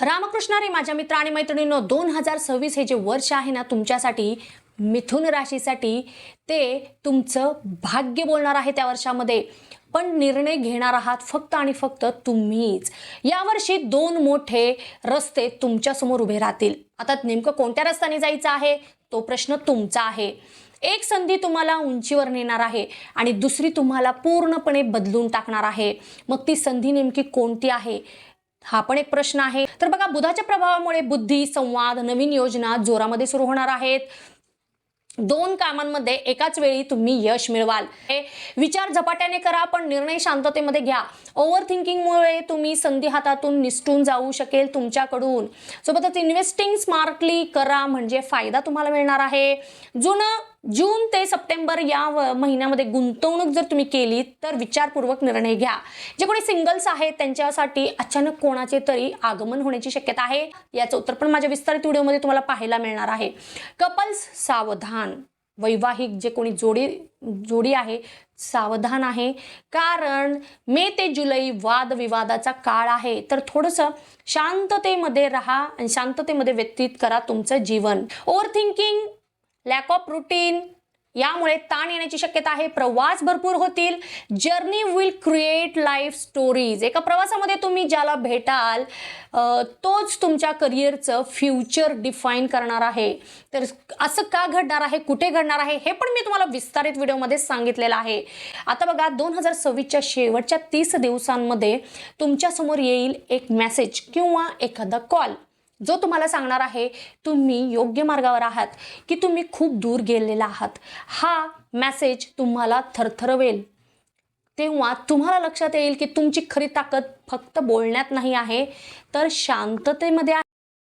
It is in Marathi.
रामकृष्णारी माझ्या मित्र आणि मैत्रिणींनो दोन हजार सव्वीस हे जे वर्ष आहे ना तुमच्यासाठी मिथुन राशीसाठी ते तुमचं भाग्य बोलणार आहे त्या वर्षामध्ये. पण निर्णय घेणार आहात फक्त आणि फक्त तुम्हीच. यावर्षी दोन मोठे रस्ते तुमच्यासमोर उभे राहतील. आता नेमकं कोणत्या रस्त्याने जायचं आहे? तो प्रश्न तुमचा आहे. एक संधी तुम्हाला उंचीवर नेणार आहे आणि दुसरी तुम्हाला पूर्णपणे बदलून टाकणार आहे. मग ती संधी नेमकी कोणती आहे? हा पण एक प्रश्न आहे. तर बघा बुधाच्या प्रभावामुळे बुद्धी संवाद नवीन योजना जोरामध्ये सुरू होणार आहेत. दोन कामांमध्ये एकाच वेळी तुम्ही यश मिळवाल. हे विचार झपाट्याने करा पण निर्णय शांततेमध्ये घ्या. ओव्हर थिंकिंगमुळे तुम्ही संधी हातातून निसटून जाऊ शकेल तुमच्याकडून. सोबतच इन्व्हेस्टिंग स्मार्टली करा म्हणजे फायदा तुम्हाला मिळणार आहे. जुनं जून ते सप्टेंबर या व- महिन्यामध्ये गुंतवणूक जर तुम्ही केली तर विचारपूर्वक निर्णय घ्या. जे कोणी सिंगल्स आहेत त्यांच्यासाठी अचानक कोणाचे तरी आगमन होण्याची शक्यता आहे. याचं उत्तर पण माझ्या विस्तारित व्हिडिओमध्ये तुम्हाला पाहायला मिळणार आहे. कपल्स सावधान. वैवाहिक जे कोणी जोडी जोडी आहे सावधान आहे. कारण मे ते जुलै वादविवादाचा काळ आहे. तर थोडंसं शांततेमध्ये राहा आणि शांततेमध्ये व्यतीत करा तुमचं जीवन. Overthinking lack of routine यामुळे ताण येण्याची शक्यता आहे. प्रवास भरपूर होतील. Journey will create life stories एका प्रवासामध्ये तुम्ही ज्याला भेटाल तोच तुमच्या करिअरचं फ्युचर डिफाईन करणार आहे. तर असं का घडणार आहे? कुठे घडणार आहे? हे पण मी तुम्हाला विस्तारित व्हिडिओमध्ये सांगितलेलं आहे. आता बघा दोन हजार सव्वीसच्या शेवटच्या तीस दिवसांमध्ये तुमच्यासमोर येईल एक मेसेज किंवा एखादा कॉल जो तुम्हाला सांगणार आहे तुम्ही योग्य मार्गावर आहात की तुम्ही खूप दूर गेलेला आहात. हा मेसेज तुम्हाला थरथरवेल. तेव्हा तुम्हाला लक्षात येईल की तुमची खरी ताकद फक्त बोलण्यात नाही आहे तर शांततेमध्ये